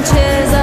noches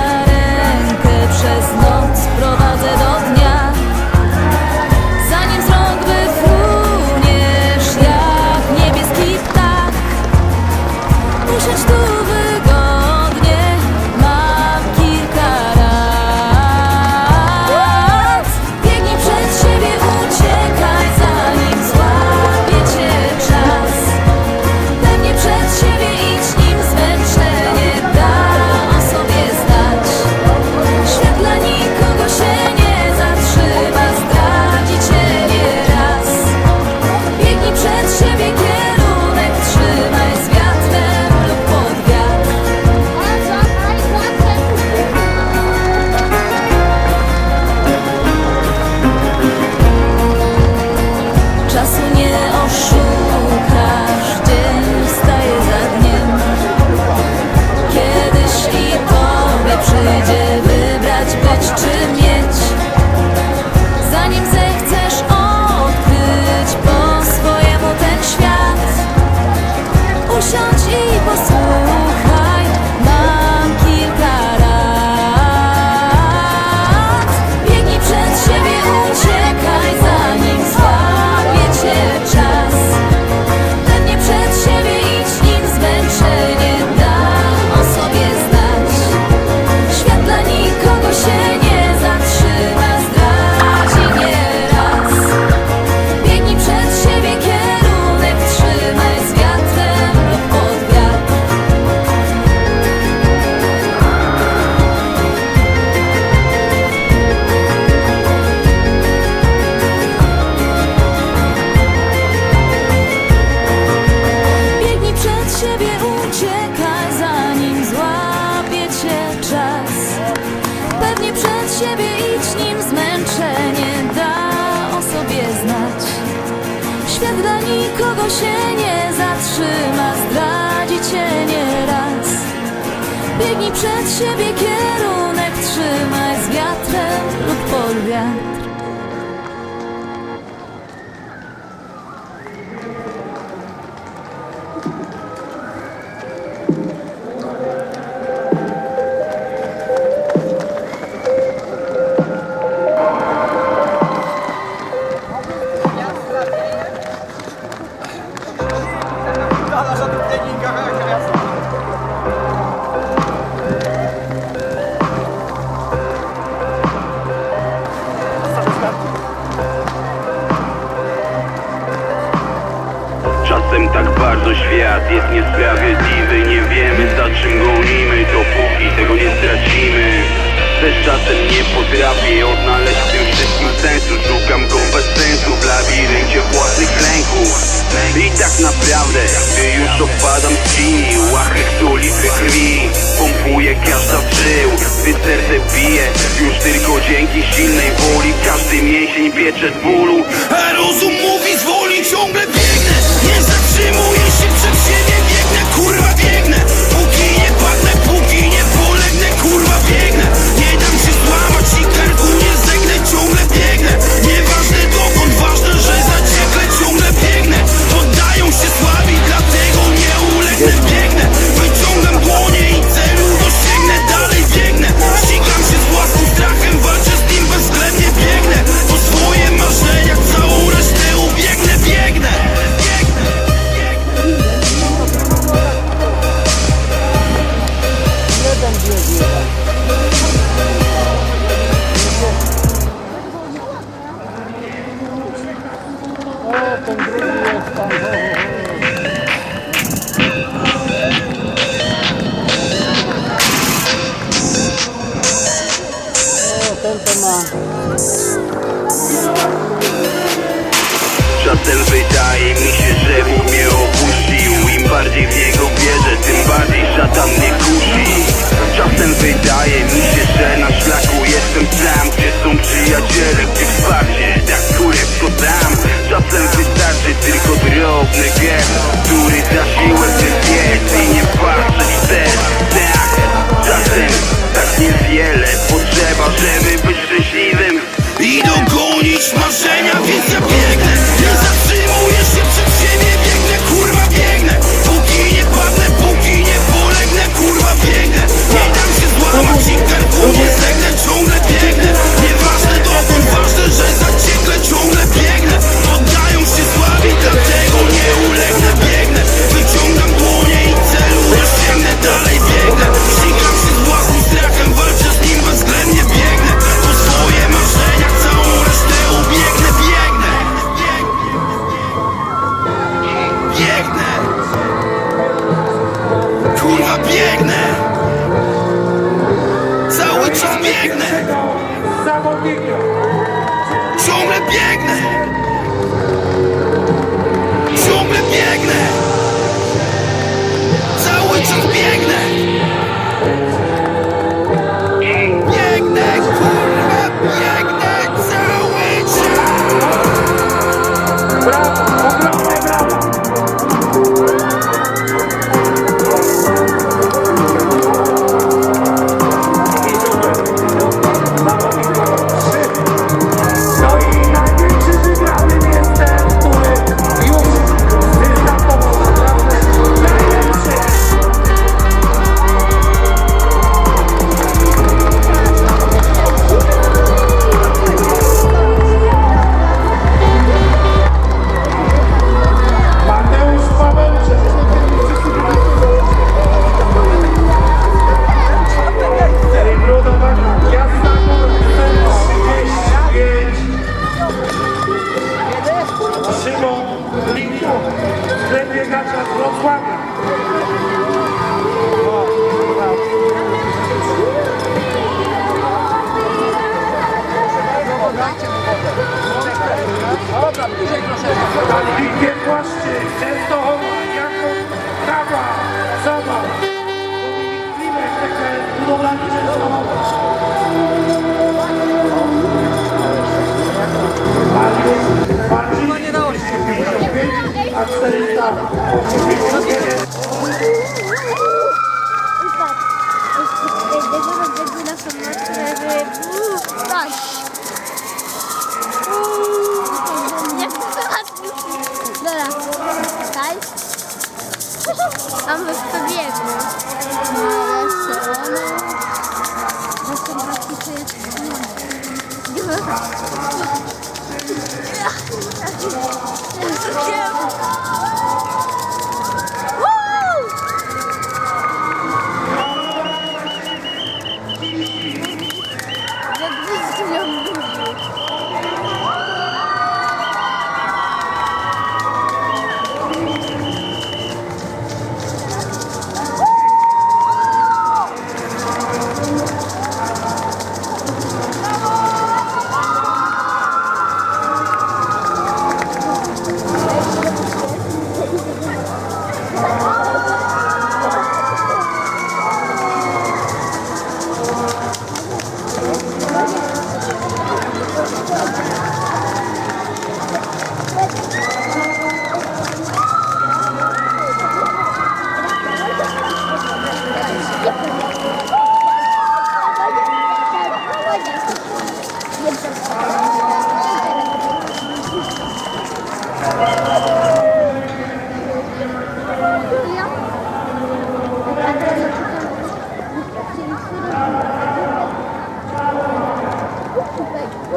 siebie idź, nim zmęczenie da o sobie znać. Świat dla nikogo się nie zatrzyma, zdradzi cię nieraz. Biegnij przed siebie, kierunek bardzo świat jest niesprawiedliwy. Nie wiemy za czym gonimy Dopóki tego nie stracimy. Też czasem nie potrafię odnaleźć w tym wszystkim sensu. Szukam go bez sensu w labiryncie własnych lęków. I tak naprawdę, gdy już opadam z cieni Łachek to litry krwi Pompuje każda z żył. Gdy serce bije Już tylko dzięki silnej woli Każdy mięsień piecze z bólu. A rozum mówi zwoli, ciągle Czasem wydaje mi się, że Bóg mnie opuścił. Im bardziej w Niego wierzę, tym bardziej szatan mnie kusi. Czasem wydaje mi się, że na szlaku jestem sam Gdzie są przyjaciele, gdzie wsparcie, tak kurewsko dam Czasem wystarczy tylko drobny gest Który da Czas biegnę Ciągle biegnę. Ciągle biegnę. Cały czas Biegnę, Witkiem Płaszczyk, Częstochowa, Jakub Kawa, Sowa, Dominik Klimek, także budowlani Częstochowa. Marcin, nie dało się. A 400. Dobra, А мы побегали.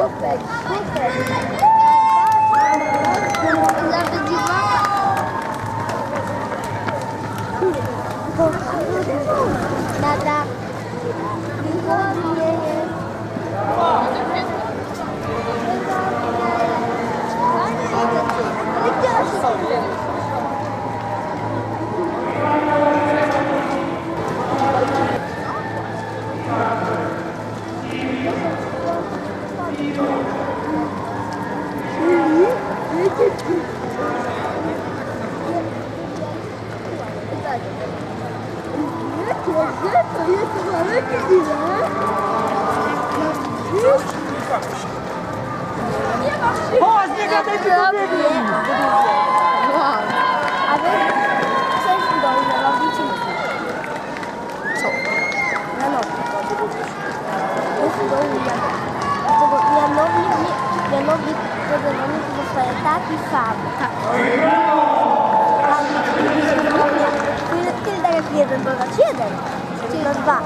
Book bag. Chodź, nie gadaj ty pobiegli! Wow. A wy coś udało robicie? Co? Na nogi. Coś udało Janowi. Dlatego Janowi, Janowi, Janowi zostaje taki sam. Tak. Jak jeden dodać jeden. Czyli na dwa.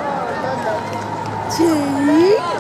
Czyli?